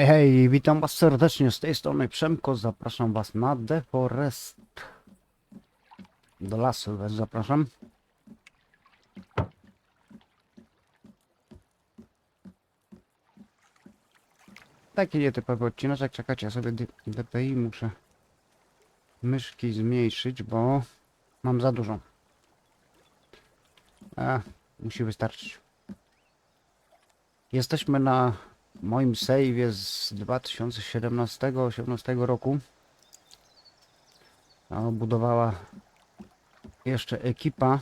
Hej, hej, witam was serdecznie z tej strony Przemko, zapraszam was na The Forest. Do lasu was zapraszam. Taki nietypowy odcinek, czekajcie, ja sobie DPI muszę myszki zmniejszyć, bo mam za dużo. A, musi wystarczyć. Jesteśmy na moim save'ie z 2017-18 roku. No, budowała jeszcze ekipa.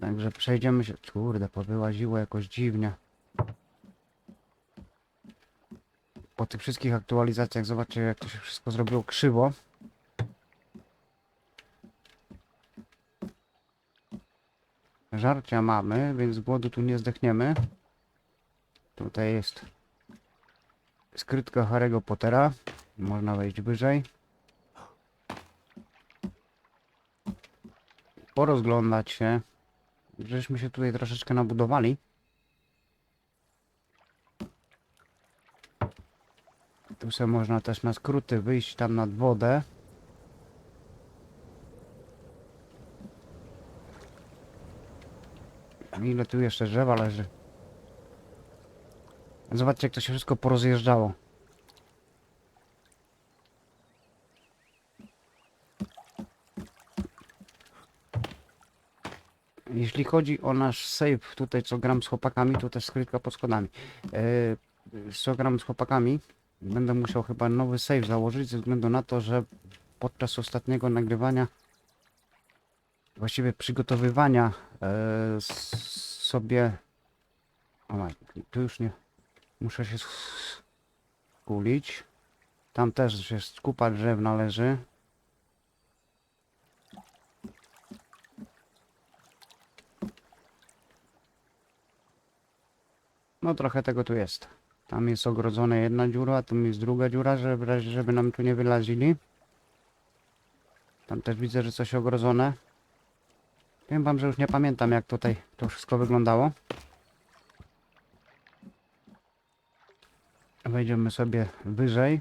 Także przejdziemy się. Kurde, powyłaziło jakoś dziwnie. Po tych wszystkich aktualizacjach zobaczcie jak to się wszystko zrobiło krzywo. Żarcia mamy, więc z głodu tu nie zdechniemy. Tutaj jest skrytka Harry'ego Pottera. Można wejść wyżej. Porozglądać się. Żeśmy się tutaj troszeczkę nabudowali. Tu sobie można też na skróty wyjść tam nad wodę. Ile tu jeszcze drzewa leży. Zobaczcie jak to się wszystko porozjeżdżało. Jeśli chodzi o nasz save, tutaj co gram z chłopakami, to też skrytka pod schodami. Yy, co gram z chłopakami, będę musiał chyba nowy save założyć ze względu na to, że podczas ostatniego nagrywania właściwie przygotowywania sobie. O, tu już nie. Muszę się skulić. Tam też jest kupa drzew należy. No trochę tego tu jest. Tam jest ogrodzona jedna dziura, tu jest druga dziura, żeby, żeby nam tu nie wylazili. Tam też widzę, że coś ogrodzone. Powiem wam, że już nie pamiętam jak tutaj to wszystko wyglądało. Wejdziemy sobie wyżej.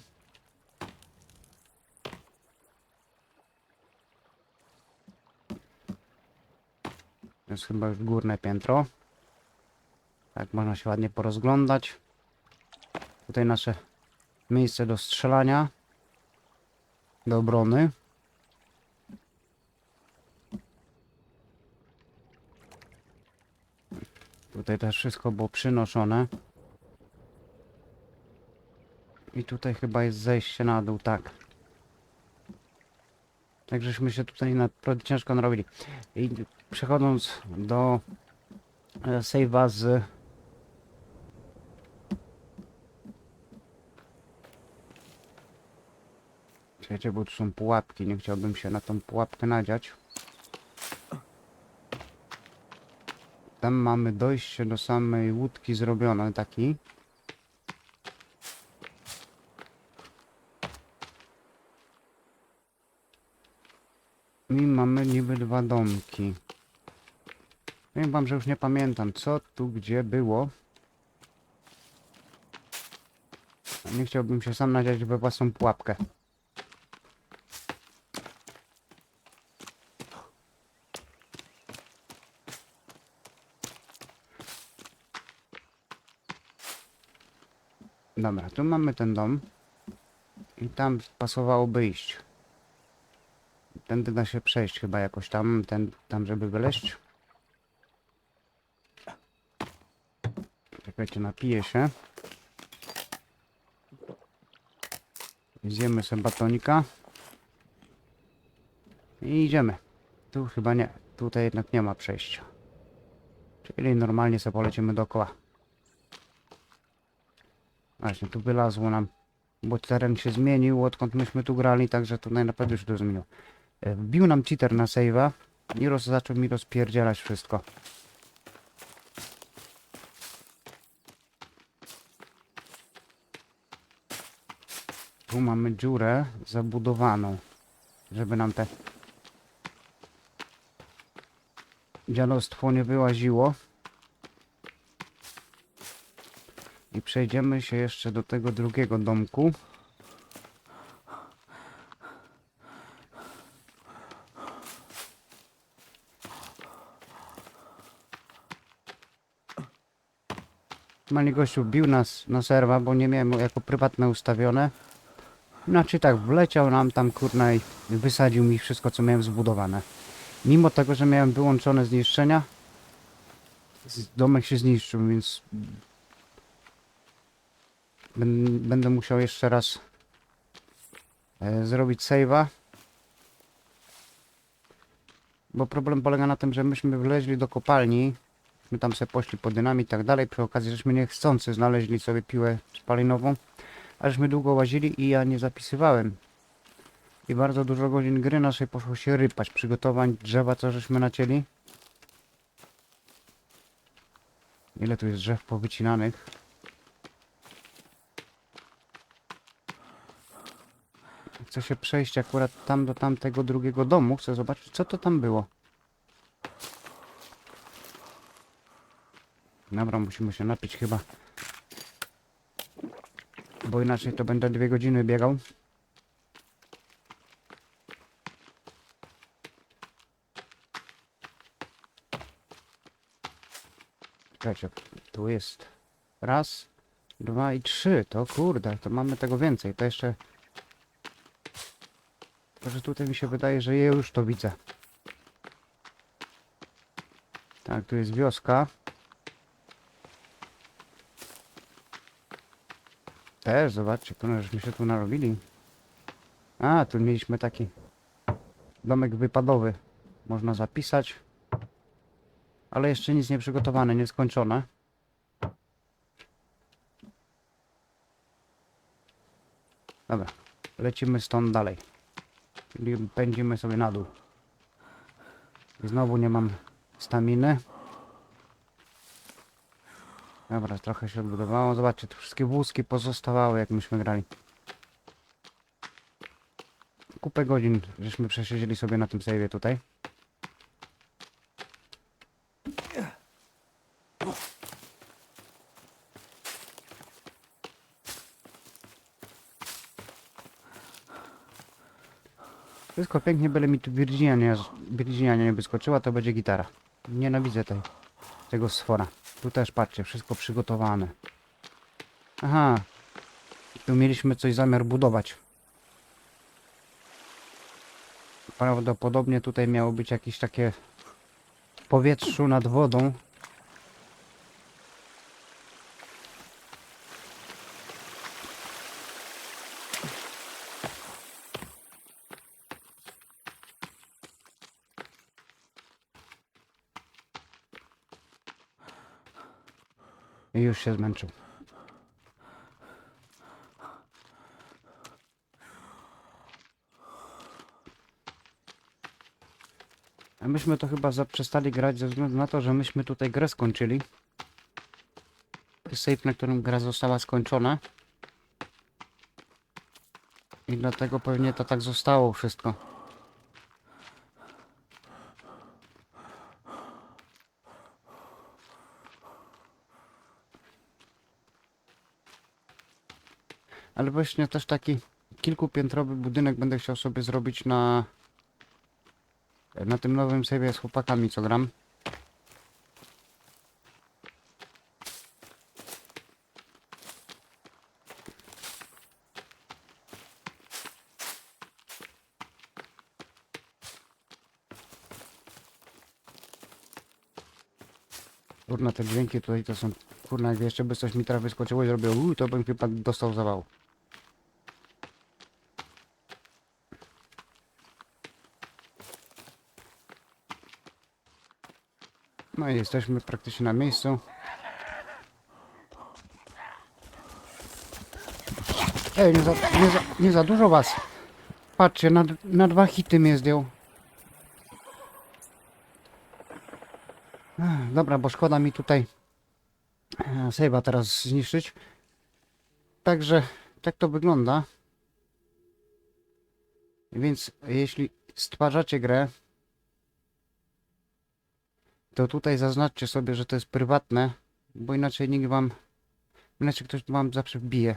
To jest chyba już górne piętro. Tak, można się ładnie porozglądać. Tutaj nasze miejsce do strzelania. Do obrony. Tutaj też wszystko było przynoszone. I tutaj chyba jest zejście na dół, tak. Tak żeśmy się tutaj naprawdę ciężko narobili. I przechodząc do e, save'a z Czekajcie, bo tu są pułapki, nie chciałbym się na tą pułapkę nadziać. Tam mamy dojście do samej łódki zrobione, taki. I mamy niby dwa domki. Powiem wam, że już nie pamiętam, co tu gdzie było. Nie chciałbym się sam nadziać we własną pułapkę. Dobra, tu mamy ten dom. I tam pasowałoby iść. Tędy da się przejść chyba jakoś tam, ten, tam żeby wyleźć. Czekajcie, napiję się. Zjemy sobie batonika. I idziemy. Tu chyba nie. Tutaj jednak nie ma przejścia. Czyli normalnie sobie polecimy dookoła. Właśnie, tu wylazło nam, bo teren się zmienił, odkąd myśmy tu grali, także tutaj na pewno się to zmieniło. E, Wbił nam cheater na save'a i roz, zaczął mi rozpierdzielać wszystko. Tu mamy dziurę zabudowaną, żeby nam te dziadostwo nie wyłaziło. I przejdziemy się jeszcze do tego drugiego domku. Mali gościu bił nas na serwa, bo nie miałem jako prywatne ustawione. Znaczy tak, wleciał nam tam kurna i wysadził mi wszystko co miałem zbudowane. Mimo tego, że miałem wyłączone zniszczenia, domek się zniszczył, więc Będę musiał jeszcze raz e, zrobić save'a. Bo problem polega na tym, że myśmy wleźli do kopalni. My tam sobie poszli po dynamit i tak dalej. Przy okazji, żeśmy niechcący znaleźli sobie piłę spalinową. A żeśmy długo łazili i ja nie zapisywałem. I bardzo dużo godzin gry naszej poszło się rypać. Przygotowań drzewa, co żeśmy nacięli. Ile tu jest drzew powycinanych? Chcę się przejść akurat tam do tamtego drugiego domu. Chcę zobaczyć, co to tam było. Dobra, musimy się napić chyba. Bo inaczej to będę dwie godziny biegał. Czekajcie, tu jest raz, dwa i trzy. To kurde, to mamy tego więcej. To jeszcze tylko, że tutaj mi się wydaje, że ja już to widzę. Tak, tu jest wioska. Też, zobaczcie, kurwa, żeśmy się tu narobili. A, tu mieliśmy taki domek wypadowy. Można zapisać. Ale jeszcze nic nie przygotowane, nieskończone. Dobra, lecimy stąd dalej. Czyli pędzimy sobie na dół. I znowu nie mam staminy. Dobra, trochę się odbudowało. Zobaczcie, tu wszystkie wózki pozostawały, jak myśmy grali. Kupę godzin, żeśmy przesiedzieli sobie na tym save'ie tutaj. Wszystko pięknie, byle mi tu Virginia nie, Virginia nie wyskoczyła, to będzie gitara. Nienawidzę tej, tego sfora. Tu też patrzcie, wszystko przygotowane. Aha. Tu mieliśmy coś zamiar budować. Prawdopodobnie tutaj miało być jakieś takie w powietrzu nad wodą. Już się zmęczył. A myśmy to chyba zaprzestali grać ze względu na to, że myśmy tutaj grę skończyli. Save, na którym gra została skończona. I dlatego pewnie to tak zostało wszystko. Ale właśnie też taki kilkupiętrowy budynek będę chciał sobie zrobić na na tym nowym sobie z chłopakami co gram. Kurna, te dźwięki tutaj to są... Kurna, jak jeszcze by coś mi teraz wyskoczyło i zrobił to bym chyba dostał zawału. No i jesteśmy praktycznie na miejscu. Ej, nie za, nie za, nie za dużo was. Patrzcie, na, na dwa hity mnie zdjął. Dobra, bo szkoda mi tutaj e, save'a teraz zniszczyć. Także tak to wygląda. Więc jeśli stwarzacie grę, to tutaj zaznaczcie sobie, że to jest prywatne, bo inaczej nikt wam Inaczej ktoś wam zawsze wbije.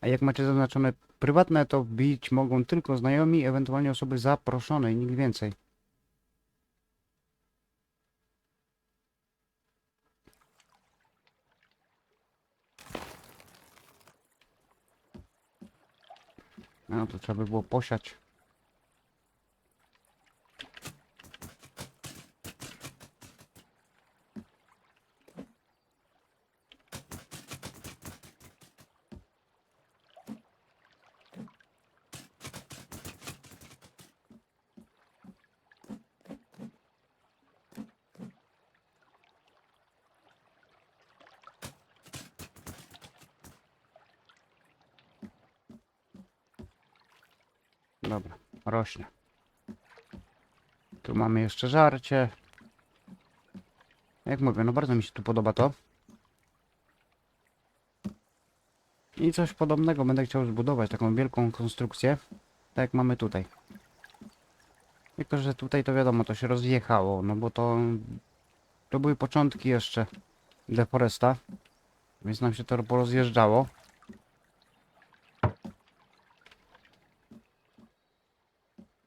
A jak macie zaznaczone prywatne, to wbić mogą tylko znajomi, ewentualnie osoby zaproszone i nikt więcej. No to trzeba by było posiać. Dobra, rośnie. Tu mamy jeszcze żarcie. Jak mówię, no bardzo mi się tu podoba to. I coś podobnego będę chciał zbudować, taką wielką konstrukcję, tak jak mamy tutaj. Tylko, że tutaj to wiadomo, to się rozjechało, no bo to... To były początki jeszcze Deforesta, więc nam się to porozjeżdżało.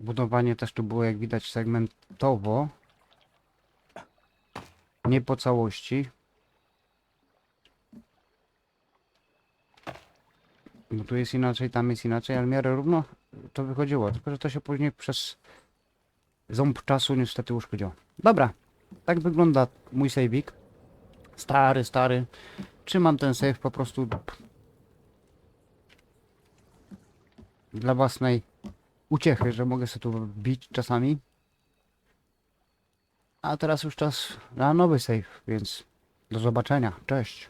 Budowanie też tu było, jak widać, segmentowo. Nie po całości. Bo tu jest inaczej, tam jest inaczej, ale w miarę równo to wychodziło. Tylko, że to się później przez ząb czasu niestety uszkodziło. Dobra, tak wygląda mój saveik. Stary, stary. Trzymam ten save po prostu dla własnej uciechy, że mogę sobie tu bić czasami. A teraz już czas na nowy save, więc do zobaczenia. Cześć.